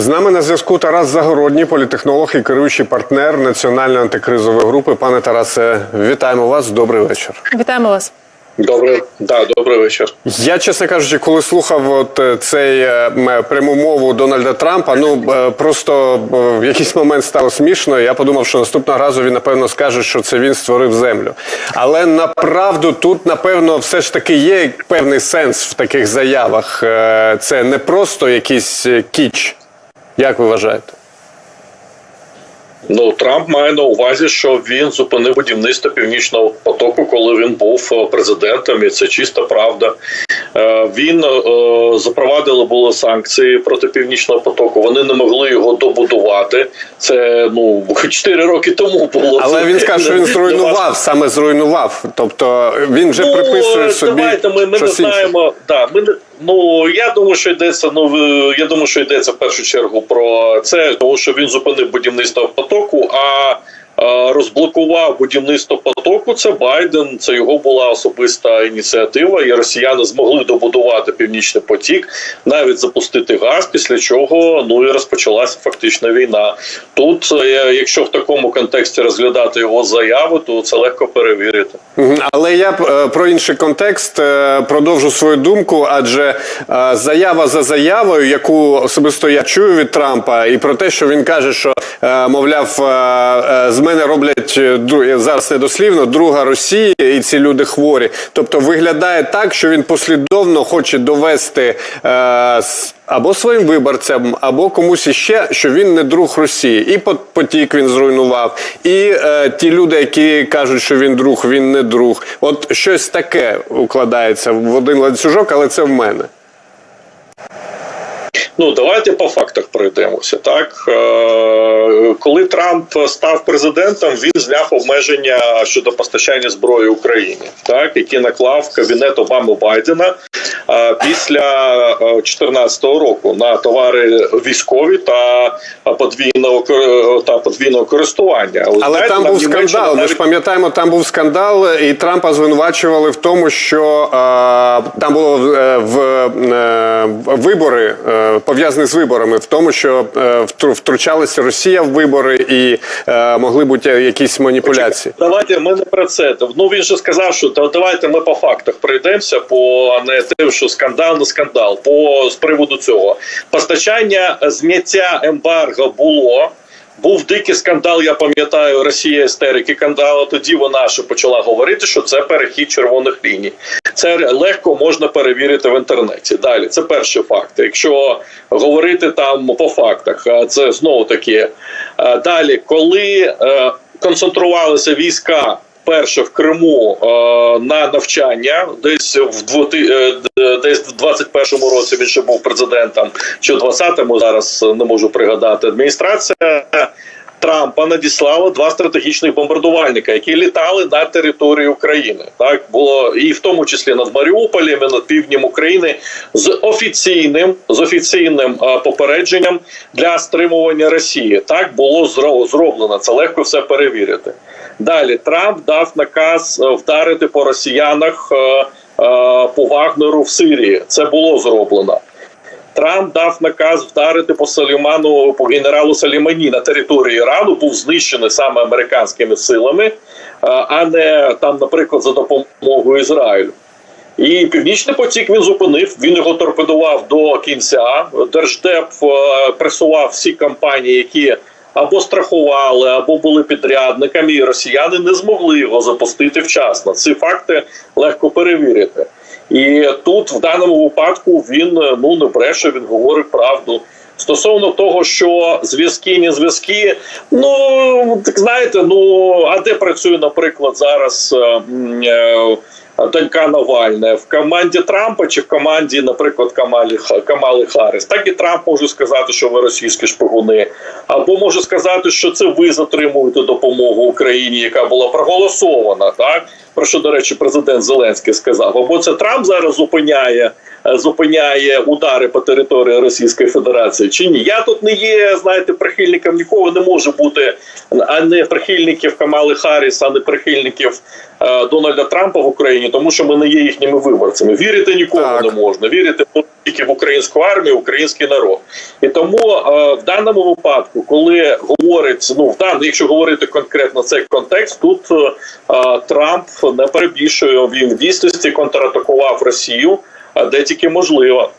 З нами на зв'язку Тарас Загородній, політехнолог і керуючий партнер національної антикризової групи. Пане Тарасе, вітаємо вас. Добрий вечір. Вітаємо вас. Добре, да, добрий вечір. Я, чесно кажучи, коли слухав от е, цей е, пряму мову Дональда Трампа, ну е, просто е, в якийсь момент стало смішно. Я подумав, що наступного разу він напевно скаже, що це він створив землю. Але направду тут, напевно, все ж таки є певний сенс в таких заявах. Е, Це не просто якийсь е, кіч. Як ви вважаєте? Ну Трамп має на увазі, що він зупинив будівництво північного потоку, коли він був е, президентом, і це чиста правда. Е, Він е, запровадили були санкції проти північного потоку. Вони не могли його добудувати. Це ну 4 роки тому було. Але він скаже, що він зруйнував, саме зруйнував. Тобто він вже приписує собі. Ну, Давайте ми, ми не щось інше. знаємо. Да, ми не, ну я думаю, що йдеться. Ну я думаю, що йдеться в першу чергу про це, тому що він зупинив будівництво потоку. А е, розблокував будівництво потоку. Це Байден. Це його була особиста ініціатива, і росіяни змогли добудувати північний потік, навіть запустити газ. Після чого ну і розпочалася фактично війна. Тут, е, якщо в такому контексті розглядати його заяви, то це легко перевірити. Але я е, про інший контекст е, продовжу свою думку, адже заява за заявою, яку особисто я чую від Трампа, і про те, що він каже, що мовляв, з мене роблять е, дру- я недослівно друга Росії, і ці люди хворі. Тобто виглядає так, що він послідовно хоче довести е, або своїм виборцям, або комусь іще, що він не друг Росії. І пот- потік він зруйнував, і е, ті люди, які кажуть, що він друг, він не друг. От щось таке укладається в один ланцюжок, але це в мене. Ну давайте по фактах пройдемося. Так Е, коли Трамп став президентом, він зняв обмеження щодо постачання зброї Україні, так які наклав кабінет Обами Байдена е, після 2014 року на товари військові та подвійного та подвійного користування. Але знаєте, там був скандал. Ми ж пам'ятаємо, там був скандал, і Трампа звинувачували в тому, що е, там було е, в е, вибори е, пов'язані з виборами, в тому, що е, втручалася Росія в вибори і е, могли бути якісь маніпуляції. Давайте ми не про це. Ну він же сказав, що давайте ми по фактах пройдемося, по а не те, що скандал не скандал. По з приводу цього постачання зняття ембарго було. Був дикий скандал. Я пам'ятаю, Росія істерики кандала. Тоді вона ще почала говорити, що це перехід червоних ліній. Це легко можна перевірити в інтернеті. Далі це перший факт. Якщо говорити там по фактах, це знову таки Е, далі, коли е, концентрувалися війська. Перше в Криму е, на навчання, десь в двоти, е, десь в 21-му році він ще був президентом, чи в 20-му зараз не можу пригадати. Адміністрація Трампа надіслала два стратегічних бомбардувальника, які літали на території України. Так було і в тому числі над Маріуполем, і над півднем України з офіційним з офіційним е, попередженням для стримування Росії. Так було зро- зроблено. Це легко все перевірити. Далі Трамп дав наказ е, вдарити по росіянах е, е, по Вагнеру в Сирії. Це було зроблено. Трамп дав наказ вдарити по Саліману по генералу Салімані на території Ірану. Був знищений саме американськими силами, а не там, наприклад, за допомогою Ізраїлю. І північний потік він зупинив. Він його торпедував до кінця. Держдеп пресував всі компанії, які або страхували, або були підрядниками, і росіяни не змогли його запустити вчасно. Ці факти легко перевірити. І тут, в даному випадку, він е, ну не бреше, він говорить правду. Стосовно того, що зв'язки, не зв'язки, ну так знаєте, ну а де працює, наприклад, зараз е, е, донька Навальна в команді Трампа чи в команді, наприклад, Камалі Камали Харріс. Так і Трамп може сказати, що ви російські шпигуни, або може сказати, що це ви затримуєте допомогу Україні, яка була проголосована. Так про що, до речі, президент Зеленський сказав, або це Трамп зараз зупиняє, е, зупиняє удари по території Російської Федерації, чи ні? Я тут не є, знаєте, прихильником нікого не може бути, а не прихильників Камали Харріс, а не прихильників е, Дональда Трампа в Україні, тому що ми не є їхніми виборцями. Вірити нікому Так. не можна. Вірити тільки в українську армію, український народ. І тому е, в даному випадку, коли говорить, ну в даному, якщо говорити конкретно цей контекст, тут е, Трамп не перебільшує він дійсності контратакував Росію, де тільки можливо.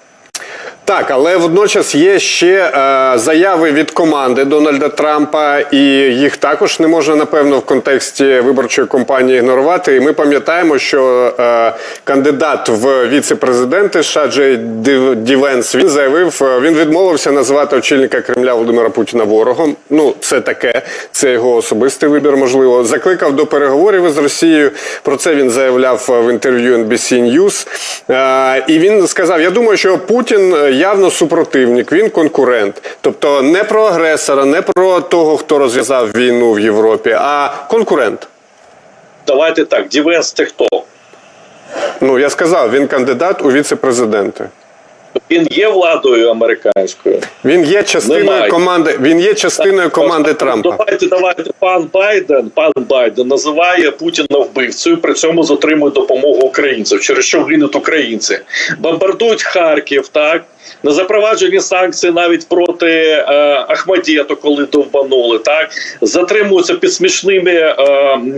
Так, але водночас є ще е, заяви від команди Дональда Трампа, і їх також не можна напевно в контексті виборчої кампанії ігнорувати. І ми пам'ятаємо, що е, кандидат в віце-президенти США Джей Дівенс він заявив, е, він відмовився називати очільника Кремля Володимира Путіна ворогом. Ну, це таке, це його особистий вибір. Можливо, закликав до переговорів із Росією. Про це він заявляв е, в інтерв'ю NBC News. Е, і він сказав: Я думаю, що Путін е, явно супротивник, він конкурент. Тобто не про агресора, не про того, хто розв'язав війну в Європі, а конкурент. Давайте так, Дівенс це хто? Ну я сказав, він кандидат у віце-президенти. Він є владою американською. Він є частиною Немає. команди. Він є частиною команди Трампа. Давайте, давайте. Пан Байден, пан Байден називає Путіна вбивцею, при цьому затримує допомогу українців, через що гинуть українці. Бомбардують Харків, так на запроваджені санкції навіть проти е, Ахмадєту, коли довбанули, так затримуються під смішними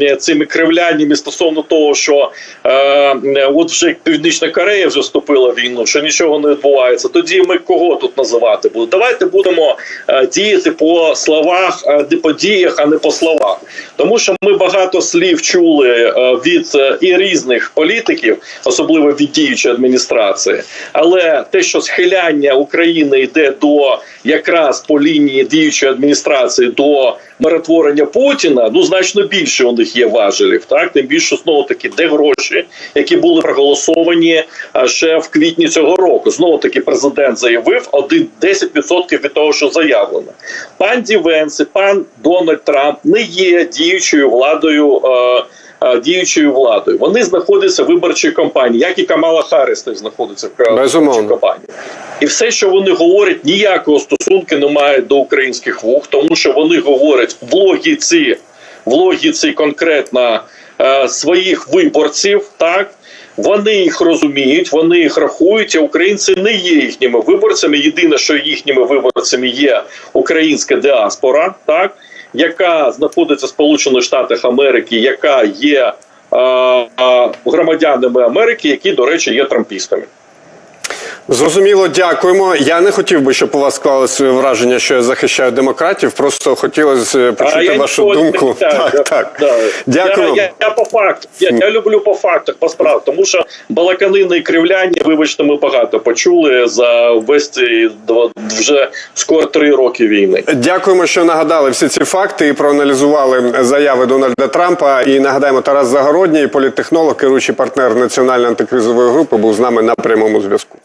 е, цими кривляннями стосовно того, що е, от вже Північна Корея вже вступила в війну, що нічого не відбувається. Тоді ми кого тут називати будемо? Давайте будемо е, діяти по словах, а не по діях, а не по словах. Тому що ми багато слів чули е, від е, і різних політиків, особливо від діючої адміністрації. Але те, що схиляння України йде до якраз по лінії діючої адміністрації до миротворення Путіна, ну значно більше у них є важелів. Так тим більше знову таки, де гроші, які були проголосовані а, ще в квітні цього року. Знову таки президент заявив один 10% від того, що заявлено. Пан Дівенс і пан Дональд Трамп не є діючою владою. е, е, Діючою владою вони знаходяться в виборчій кампанії, як і Камала Харріс не знаходиться в виборчій кампанії. І все, що вони говорять, ніякого стосунку не має до українських вух, тому що вони говорять в логіці, в логіці конкретно е, своїх виборців, так. Вони їх розуміють, вони їх рахують. а Українці не є їхніми виборцями. Єдине, що їхніми виборцями є українська діаспора, так яка знаходиться в Сполучених Штатах Америки, яка є е, е, громадянами Америки, які, до речі, є трампістами. Зрозуміло, дякуємо. Я не хотів би, щоб у вас склалося враження, що я захищаю демократів. Просто хотілося почути я вашу думку. Так, так. да. Дякую. Я, я, я по факту. Я, я люблю по фактах, по справах, тому що балаканини і кривляння, вибачте, ми багато почули за весь цей вже скоро три роки війни. Дякуємо, що нагадали всі ці факти і проаналізували заяви Дональда Трампа. І нагадаємо, Тарас Загородній, політтехнолог, керуючий партнер національної антикризової групи, був з нами на прямому зв'язку.